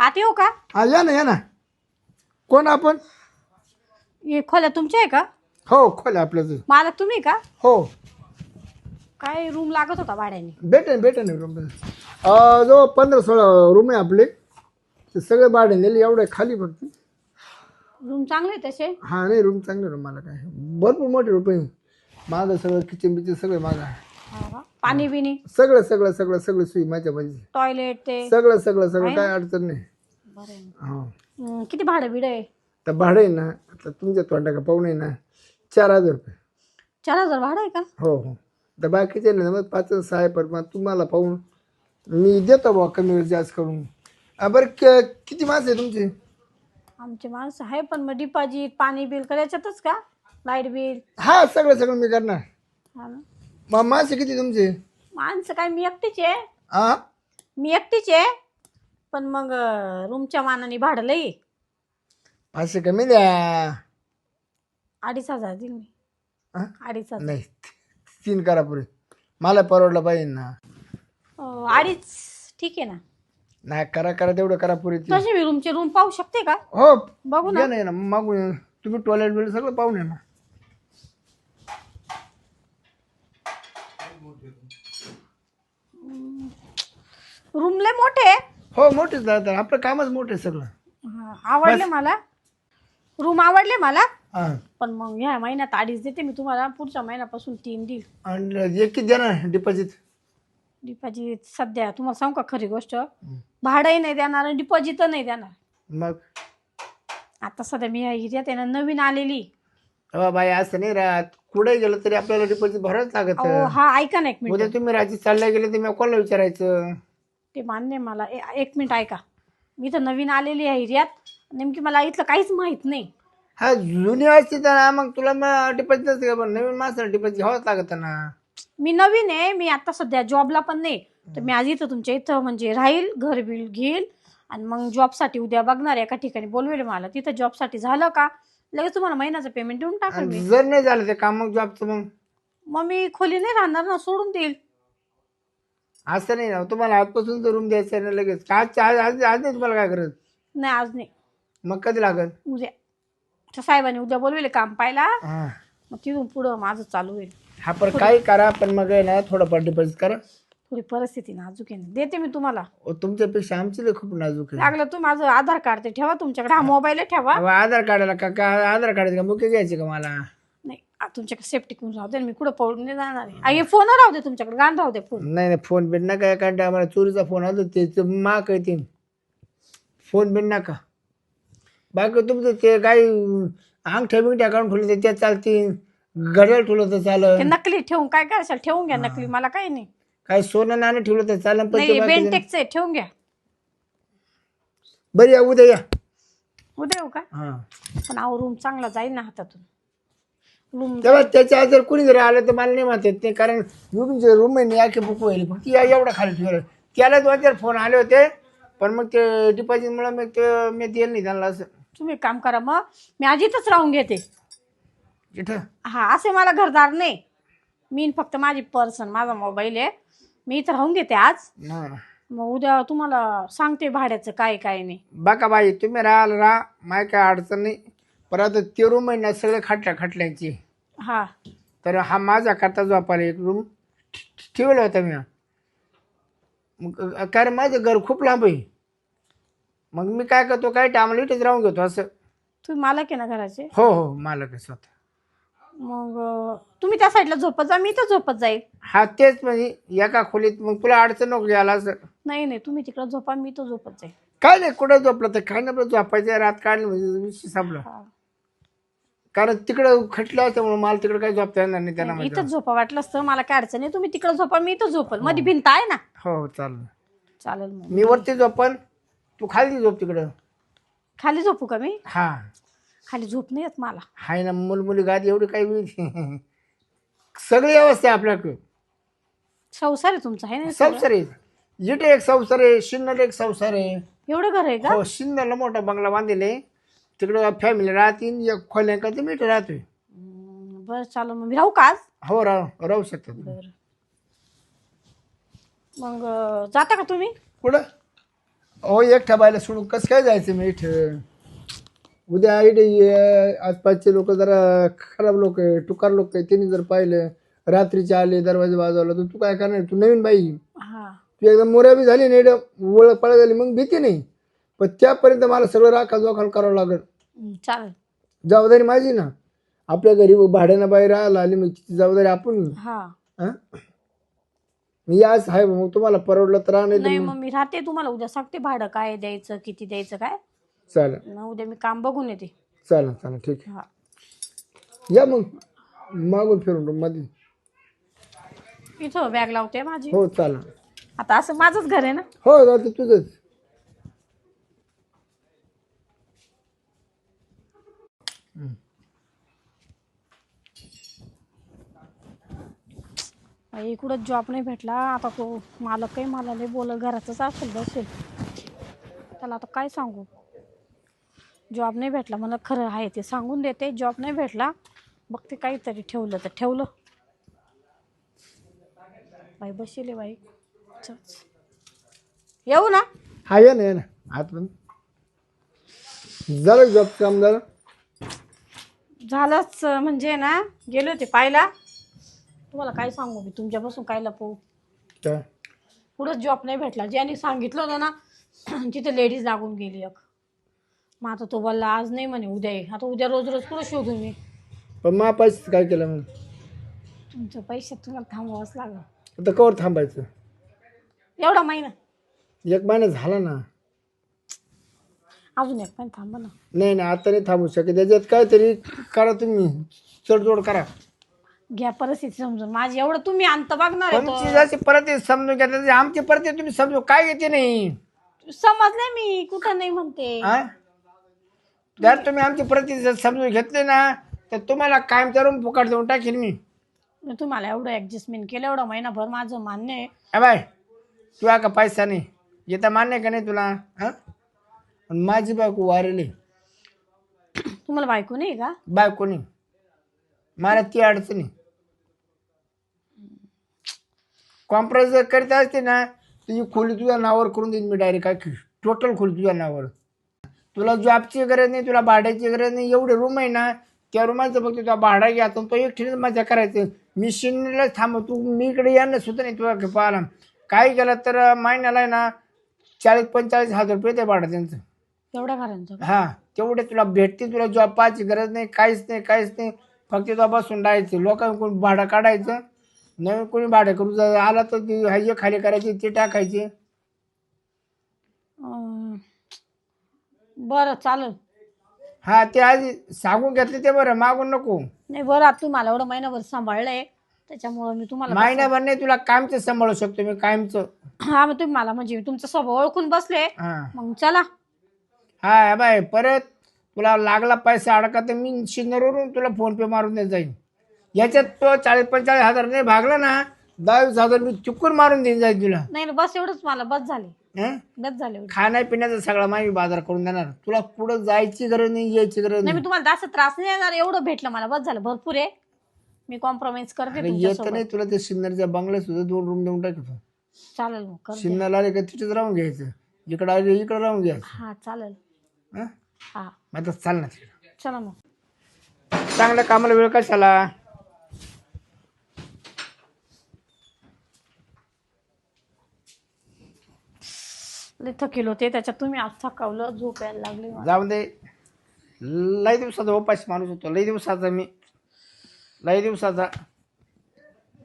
आत येऊ का? हा या ना या ना. कोण आपण? हे खोल्या तुमच्या आहे का? हो खोल्या आपल्याच. मालक तुम्ही का? हो. काय रूम लागत होता भाड्याने? भेटेन भेटेन रूम जो पंधरा सोळा रूम आहे आपले ते सगळे भाडे नेले एवढे खाली फक्त. रूम चांगले तसे? हा नाही रूम चांगले रूम मला काय. भरपूर मोठे रूम आहे. मागं सगळं किचन बिचन सगळं मागं आहे. हा? पाणी बिनी सगळं सगळं सगळं सगळं सोयी माझ्या माझी टॉयलेट ते? सगळं सगळं सगळं काय अडचण नाही. बरं आहे. हा. हम्म, किती भाडं बिड आहे? तर भाडं आहे ना आता तुमच्या तोंडा का पाहुणे ना चार हजार रुपये. चार हजार भाडं आहे का? हो हो. तर बाकीचे ना मग पाच आणि सहा आहे पण मग तुम्हाला पाहून मी देतो बा कमी वेळ जास्त करून. हा, बरं क- किती माणसं आहे तुमची? आमचे माणसं आहे पण मग डिपॉझिट पाणी बिल करायच्यातच का? लाइट बिल हा सगळं सगळं मी करणार. हा ना? मग माणसं किती तुमचे? माणसं काय मी एकटीच आहे. हा मी एकटीच आहे. पण मग रूमच्या मानाने भाडं लई. पाचशे कमी द्या. अडीच हजार देईल मी. हा? अडीच हजार. नाही तीन करा पुरे. मला परवडलं पाहिजे ना. अं, अडीच. ठीक आहे ना. नाही करा करा तेवढं करा पुरे ती. तसे मी रूमचे रूम पाहू शकते का? हो बघू ना. या ना मागून. तुम्ही टॉयलेट बिल सगळं पाहून या ना. रूम लय मोठे आहे. हो मोठेच दादा. आपलं कामच मोठं सगळं. हा, आवडले मला. रूम आवडले मला. हा. पण मग ह्या महिन्यात अडीच देते मी तुम्हाला. पुढच्या महिन्यापासून तीन देईल आणि एक किती ना डिपॉझिट डिपॉझिट सध्या. तुम्हाला सांगू का खरी गोष्ट? भाडंही नाही देणार आणि डिपॉझिट नाही देणार. मग? आता सध्या मी ह्या आहे ना नवीन आलेली. तेव्हा बाई असं नाही राहत. कुठे गेलं तरी आपल्याला डिपॉझिट भरावंच लागत. हा ऐका ना एक उद्या मिनिट तुम्ही रात्री चालल्या गेले तर मी कोणाला विचारायचं? ते मान्य मला. ए- एक मिनिट ऐका. मी तर नवीन आलेली आहे एरियात. नेमकी मला इथलं काहीच माहीत नाही. हा जुनी असते तर ना मग तुला मग डिपॉझिट नसते का? पण नवीन माणसाला डिपॉझिट घ्यावंच लागत ना. मी नवीन आहे मी आता सध्या जॉबला पण नाही. तर मी आज इथं तुमच्या इथं म्हणजे राहील घर बिल घेईल आणि मग जॉबसाठी उद्या बघणार एका ठिकाणी बोलवेल मला तिथं जॉबसाठी झालं का? लगेच तुम्हाला महिन्याचं पेमेंट देऊन टाकेल आणि मी. जर नाही झालं ते काम मग जॉबचं मग? मग मी खोली नाही राहणार ना सोडून देईल. असं नाही ना तुम्हाला आजपासून तर रूम द्यायचं आहे ना लगेच. का आज आज आज आज नाही तुम्हाला काय करत नाही आज नाही. मग कधी लागत उद्या. त्या साहेबांनी उद्या बोलवेल काम पाहायला. हा. मग तिथून पुढं माझं चालू होईल. हा पण काही करा पण मग आहे ना थोडंफार डिपॉझिट करा. थोडी परिस्थिती नाजूक आहे ना. देते मी तुम्हाला. अहो, तुमच्यापेक्षा आमची लई खूप नाजूक आहे. लागलं तू माझं आधार कार्ड ते ठेवा तुमच्याकडे. हा मोबाईल ठेवा. अहो, आधार कार्डाला का का आधार कार्ड का मुख्य घ्यायचे का मला? आ, तुमच्याकडे सेफ्टी करून राहू दे मी कुठं पळून नाही जाणार आहे. आ, हे फोन राहू दे तुमच्याकडे गाण राहू दे फोन. नाही नाही फोन बिन नका कारण आम्हाला चोरीचा फोन आलो ते ते आहे ते फोन बिन नका. बाकी तुमचं ते काही अंगठ्या बिंगठ्या काढून ठेवले ते त्या चालतील. घड्याळ ठेवलं तर ते चालेल नकली ठेवून काय करायचं ठेवून घ्या नकली मला काही नाही. काही सोनं नाणं ठेवलं तर चालेल पण ते नाही बाकीचं- बेंटेक्स आहे ठेवून घ्या. बरं या उद्या या. उद्या येऊ का? हा. पण अहो रूम चांगला जाईल ना हातातून. तेव्हा त्याच्या जर कुणी जर आलं तर मला नाही म्हणतात ते कारण तुमचे रूम आहे याके बुक होईल. फक्त या एवढं खाली ठेवलं. त्याला दोन चार फोन आले होते पण मग ते डिपॉझिटमुळे मग ते मी दिलं नाही त्यांना असं. तुम्ही एक काम करा मग मी आज इथंच राहून घेते. तिथं हा असे मला घरदार नाही. मी फक्त माझी पर्सन माझा मोबाईल आहे. मी इथं राहून घेते आज. मग उद्या तुम्हाला सांगते भाड्याचं काय काय नाही. बघा बाई तुम्ही राहाल राहा माय काय अडचण नाही. पण आता ते रूम आहे ना सगळे खाटल्या खाटल्याची. हा. तर हा माझा करता झोपायला एक रूम ठेवला होता मी. मग कारण माझं घर खूप लांब आहे. मग मी काय करतो काय टायमाला इथेच राहून घेतो असं. तुम्ही मालक आहे ना घराचे? हो हो मालक आहे स्वतः. मग अं, तुम्ही त्या साईडला झोपत जा मी तर झोपत जाईल. हा तेच म्हणजे एका खोलीत मग तुला अडचण नको घ्यायला असं. नाही नाही तुम्ही तिकडं झोपा मी तर झोपत जाईल. काय नाही कुठं झोपलं तर काय नाही झोपायचं रात काढलं म्हणजे विषय संपला. हा. कारण तिकडं खटलं असल्यामुळे मला तिकडं काही झोपता येणार नाही त्यांना माहिती. इथंच झोपा वाटलं असतं मला काय अडचण नाही. तुम्ही तिकडं झोपा मी इथं झोपलमध्ये भिंत आहे ना? हो हो चालेल. चालेल मग. मी वरती झोपन. तू खाली झोप तिकडं. खाली झोपू का मी? हा. खाली झोप नाही येत मला. हाय ना मुलमुली गादी एवढी काही वेळ सगळी व्यवस्था आहे आपल्याकडे. संसार आहे तुमचा आहे ना सगळं? संसार आहे. जिथे एक संसार आहे शिन्नर एक संसार आहे. एवढं घर आहे का? हो शिन्नरला मोठा बंगला बांधलेला तिकडं फॅमिली राहतील एक खोल्या का ते मीठ राहतोय? हम्म, बरं चालेल मग. मी राहू का आज? हो राहू राहू शकतात बरं. मग अं, जाता का तुम्ही? कुठं? अहो एकट्या बायला सोडून कसं काय जायचं मी इथं? उद्या ये, आसपासचे लोक जरा खराब लोक आहे टुकार लोक आहे. त्यांनी जर पाहिलं रात्रीचे आले दरवाजे वाजवला तर तू काय करणार? तू नवीन बाई. हा. तू एकदम मोऱ्या बी झाली नाही ओळख पळ झाली मग भीती नाही. पण त्यापर्यंत मला सगळं राखा जोखाल करावं लागेल. चालेल. जबाबदारी माझी ना. आपल्या घरी भाड्यानं बाहेर राहायला आली मग जबाबदारी आपण? मी आज आहे मग तुम्हाला परवडलं तर नाही मग. मी राहते तुम्हाला. उद्या सांगते भाडं काय द्यायचं किती द्यायचं काय. चालेल. उद्या मी काम बघून येते. चालेल चालेल ठीक हा. आहे या मग. मागून फिरून मध्ये इथं बॅग लावते माझी. हो चालेल. आता असं माझंच घर आहे ना? हो तुझंच. बाई, कुठं जॉब नाही भेटला. आता तो मालक काही मला लय बोल घरातच असेल बसेल. त्याला आता काय सांगू? जॉब नाही भेटला मला खरं आहे ते सांगून देते. जॉब नाही भेटला बघ ते काहीतरी ठेवलं तर ठेवलं. बाई बसेल बाई. चच. येऊ ना. हा या ना या ना. आत पण जॉब काम झालं झालंच म्हणजे ना गेले होते पाहिला तुम्हाला काय सांगू मी? तुमच्यापासून काय लपवू? काय? पुढंच जॉब नाही भेटला ज्याने सांगितलं होतं ना तिथे लेडीज लागून गेली एक. मग आता तो बोलला आज नाही म्हणे उद्या ये. आता उद्या रोज रोज कुठं शोधू मी पण मा पैसे काय केलं मग? तुमच्या पैशात तुम्हाला थांबवावंच लागलं. आता कवर थांबायचं? एवढा महिना. एक महिना झाला ना. अजून एक महिना थांबा ना. नाही नाही आता नाही थांबू शकत. त्याच्यात काहीतरी करा तुम्ही. चढजोड करा. घ्या परिस्थिती समजून. माझी एवढं तुम्ही अंत बघणार आहे तुमची जशी परत आहे समजून घ्या आमची परत आहे तुम्ही समजू काय येते नाही. समजले मी कुठं नाही म्हणते. हा? जर तुम्ही आमची प्रति जर समजून घेतले ना तर तुम्हाला कायम करून फुकट देऊन टाकेल मी. मी तुम्हाला एवढं ऍडजस्टमेंट केलं एवढं महिनाभर माझं मान्य आहे. बाय तुला का पैसा नाही. येता मान्य का नाही तुला? हा? पण माझी बायको वारेली. तुम्हाला बायको नाही का? बायको नाही. मला ती अडचणी कॉम्प्रोमाइज जर करीत असते ना तुझी खोली तुझ्या नावावर करून देईन मी डायरेक्ट काय टोटल खोली तुझ्या नावावर. तुला जॉबची गरज नाही तुला भाड्याची गरज नाही एवढे रूम आहे ना त्या रूमाचं फक्त तुला भाडा घ्यायचा तो एकटीनेच मजा करायचं. मी शिन्नीलाच थांब तू मी इकडे येणं सुद्धा नाही तुला पाहायला. काय केलं तर महिन्याला आहे ना चाळीस पंचेचाळीस हजार रुपये ते भाडं त्यांचं. एवढ्या घरांचं का? हा तेवढे तुला भेटते तुला जॉब पाहायची गरज नाही काहीच नाही काहीच नाही. फक्त तुला बसून राहायचं. कोणी भाडं काढायचं. नवीन कोणी भाडं करू जर आला तर ती हे खाली करायची ते टाकायचे. अं, बरं चालेल. हा ते आधी सांगून घेतले ते बरं मागून नको. नाही बरं आता तुम्हाला एवढं महिनाभर सांभाळलंय त्याच्यामुळं मी तुम्हाला महिन्याभर नाही तुला कायमचं सांभाळू शकतो मी कायमचं. हा मग तुम्ही मला म्हणजे तुमचा स्वभाव ओळखून बसले. हा. मग चला. हा बाय परत तुला लागला पैसा अडका तर मी शिंदरवरून तुला फोन पे मारून देत जाईन. याच्यात तो चाळीस पंचेचाळीस हजार नाही भागला ना दहावीस हजार मी चुकून मारून देईन जाईल तुला. नाही ना, बस एवढंच मला बस झाले. हं? बस झाले एवढं. खाण्यापिण्याचा सगळा माहिती बाजार करून देणार. तुला पुढं जायची गरज नाही यायची गरज नाही नाही. मी तुम्हाला जास्त त्रास नाही देणार एवढं भेटलं मला बस झालं भरपूर आहे. मी कॉम्प्रोमाइज करते अरे येत तुमच्यासोबत. नाही तुला ते सिन्नरच्या बंगल्यात सुद्धा दोन रूम देऊन टाकतो चालेल मग सिन्नरला आले का तिथेच राहून घ्यायचं. इकडं आले इकडं राहून घ्यायचं. हा चालेल. हं? हा. मग आता चाल ना तिकडं. चला मग. चांगल्या कामाला वेळ कशाला? लय थकेल होते त्याच्यात तुम्ही आज थकावलं झोप यायला लागली मला. जाऊन दे. लई दिवसाचा उपाशी माणूस होतो लई दिवसाचा मी. लई दिवसाचा.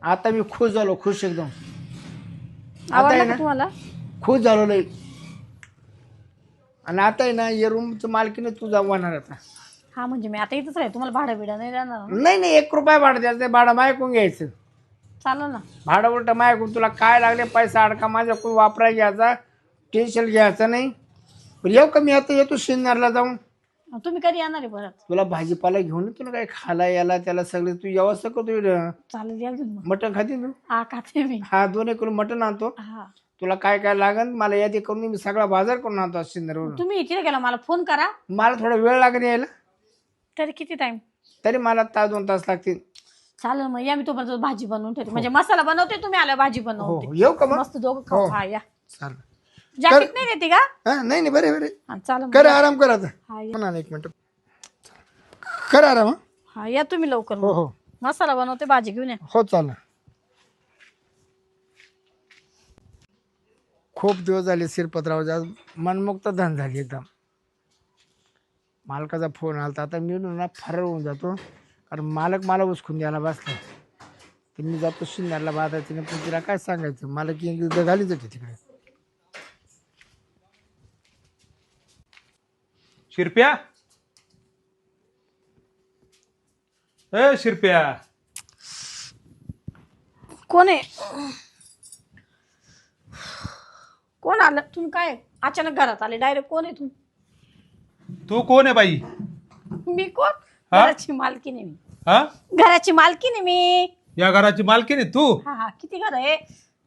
आता मी खुश झालो खुश एकदम. आवडलं आहे का ना? तुम्हाला? खुश झालो लई आणि आता आहे ना या रूमचं मालकीने तू जाणार आता. हा म्हणजे मी आता इथंच राहील तुम्हाला भाडं बिडं नाही देणार. ना? नाही नाही एक रुपया भाडं द्यायचं नाही, भाडं मायकून घ्यायचं. चालेल ना. भाडं उलट मायकून तुला काय लागले पैसा अडका माझ्याकडून वापराय घ्यायचा टेन्शन घ्यायचं नाही. पण येऊ का मी आता? येतो शिन्नरला जाऊन. तुम्ही कधी येणार आहे परत? तुला भाजीपाला घेऊन येतो ना काय खायला याला त्याला सगळे तू व्यवस्था करतो इकडं. चालेल या घेऊन मग. मटण खाते तू? हा खाते मी. हा दोन एक किलो मटण आणतो. हा. तुला काय काय लागन मला यादी करून मी सगळा बाजार करून आणतो शिंदरवरून तुम्ही इथे गेला मला फोन करा. मला थोडा वेळ लागेल यायला. तरी किती टाइम तरी मला तास दोन तास लागतील. चालेल मग या मी तुम्हाला भाजी बनवून ठेवते. म्हणजे मसाला बनवते तुम्ही आल्या भाजी हो बनवते हो येऊ का मग? मस्त दोघं खाऊ. हो. हा या. चालेल. जॅकेट नाही देते का? हा नाही नाही बरे बरे. हा चाल मग. कर आराम कर आता. हा या- एक मिनिट? कर आराम हं? हा या तुम्ही लवकर हो मग. हो मसाला बनवते भाजी घेऊन या. हो चालेल. खूप दिवस झाले शिरपत्रावर मनमुक्त धन झाली एकदम. मालकाचा फोन आला तर आता मी ना फरार होऊन जातो. कारण मालक मला उचकून द्यायला बसला तर मी जातो शिंद्याला बाधा तिने पण तिला काय सांगायचं? मालक युद्ध घालीच होते तिकडे. शिरप्या. ए शिरप्या. कोण आहे? कोण आलं? तुम्ही काय? अचानक घरात आले डायरेक्ट कोण आहे तुम्ही तू कोण आहे बाई? मी कोण? हा? घराची मालकीने मी. हा? घराची मालकीने मी. या घराची मालकीण आहे तू? हा हा. किती घर आहे?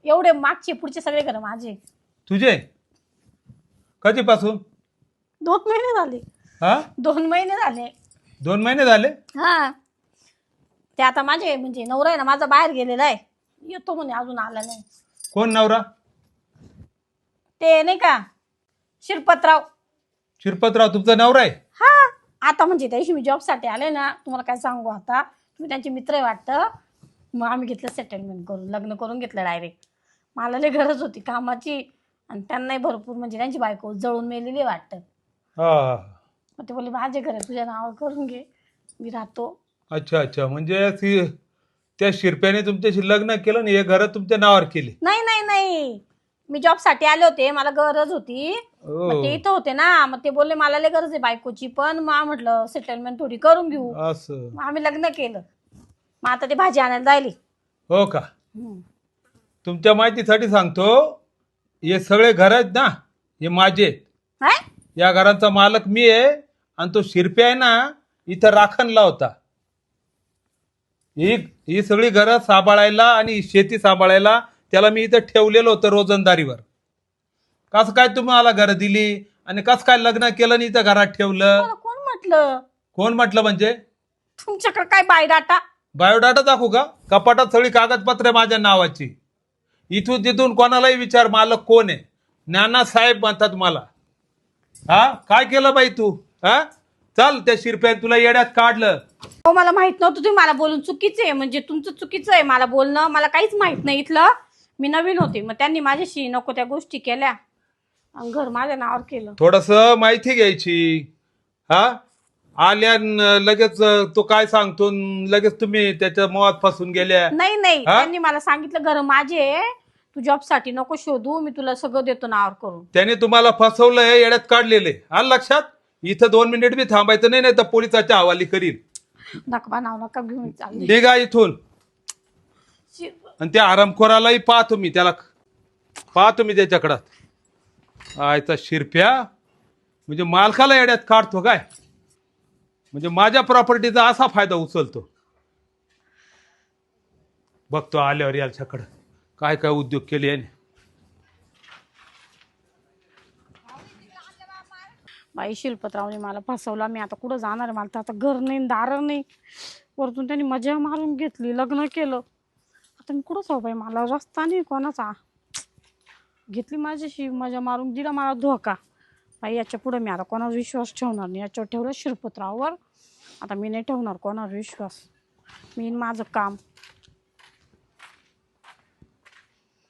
एवढे मागचे पुढचे सगळे घर माझे. तुझे? कधीपासून? दोन महिने झाले. हा? दोन महिने झाले. दोन महिने झाले? हा. ते आता माझे म्हणजे नवरा आहे ना माझा बाहेर गेलेला आहे. येतो म्हणे अजून आला नाही. कोण नवरा? ते नाही का शिरपतराव. शिरपतराव तुमचा नवरा आहे? हा. आता म्हणजे त्या दिवशी मी जॉबसाठी आले ना तुम्हाला काय सांगू आता. तुम्ही त्यांचे मित्र आहे वाटतं. मग आम्ही घेतलं सेटलमेंट करून लग्न करून घेतलं डायरेक्ट मला लय गरज होती कामाची. आणि त्यांनाही भरपूर म्हणजे त्यांची बायको जळून मेलेली आहे वाटतं. हा. मग ते बोलले माझे घर आहे तुझ्या नावावर करून घे मी राहतो. अच्छा अच्छा. म्हणजे ती त्या शिरप्याने तुमच्याशी लग्न केलं आणि हे घर तुमच्या नावावर केले? नाही नाही नाही. मी जॉबसाठी आले होते मला गरज होती. मग ते इथं होते ना. मग ते बोलले मला लय गरज आहे बायकोची पण मग म्हटलं सेटलमेंट थोडी करून घेऊ. असं. मग आम्ही लग्न केलं. मग आता ते भाजी आणायला जायली. हो का? हम्म. तुमच्या माहितीसाठी सांगतो हे सगळे घर आहेत ना हे माझे आहेत. या घराचा मालक मी आहे आणि तो शिरप्या आहे ना इथं राखणला होता. ही ही सगळी घरं सांभाळायला आणि शेती सांभाळायला त्याला मी इथं ठेवलेलं होतं रोजंदारीवर. कसं काय तुम्हाला घरं दिली आणि कसं काय लग्न केलं आणि इथं घरात ठेवलं? कोण म्हटलं? कोण म्हटलं म्हणजे? तुमच्याकडे काय बायोडाटा? बायोडाटा दाखवू का? कपाटात सगळी कागदपत्रे माझ्या नावाची. इथून तिथून कोणालाही विचार मालक कोण आहे? नानासाहेब म्हणतात मला. हा? काय केलं बाई तू? हा? चल त्या शिरप्यात तुला येड्यात काढलं. हो मला माहीत नव्हतं तुम्ही मला बोलून चुकीचं आहे म्हणजे तुमचं चुकीचं आहे मला बोलणं मला काहीच माहीत नाही इथलं. मी नवीन होते मग त्यांनी माझ्याशी नको त्या गोष्टी केल्या. आणि घर माझ्या नावावर केलं. थोडस माहिती घ्यायची. हा? आल्या न लगेच तो काय सांगतो न लगेच तुम्ही त्याच्या मोहात फसून गेल्या. नाही नाही हा? त्यांनी मला सांगितलं घर माझे आहे. तू जॉबसाठी नको शोधू मी तुला सगळं देतो नावावर करून. त्याने तुम्हाला फसवलंय येड्यात काढलेले. आलं लक्षात? इथं दोन मिनिट बी थांबायचं नाही नाही तर पोलिसाच्या हवाली करील नका नाव नका घेऊन चालले निघा इथून. आणि त्या आरामखोरालाही पाहतो मी त्याला पाहतो मी त्याच्याकडं. आयचा शिरप्या. म्हणजे मालकाला येड्यात काढतो काय? म्हणजे माझ्या प्रॉपर्टीचा असा फायदा उचलतो. बघतो आल्यावर याच्याकडं. काय काय उद्योग केले याने? बाई शिल्पतरावने मला फसवला. मी आता कुठं जाणार आहे? मला तर आता घर नाही दार नाही. वरतून त्यांनी मजा मारून घेतली लग्न केलं. आता मी कुठं जाऊ बाई? मला रस्ता नाही कोणाचा. घेतली माझ्याशी मजा मारून दिला मला धोका. बाई याच्यापुढे मी आता कोणावर विश्वास ठेवणार नाही. याच्यावर ठेवलं शिरपतराववर आता मी नाही ठेवणार कोणावर विश्वास. मी माझं काम.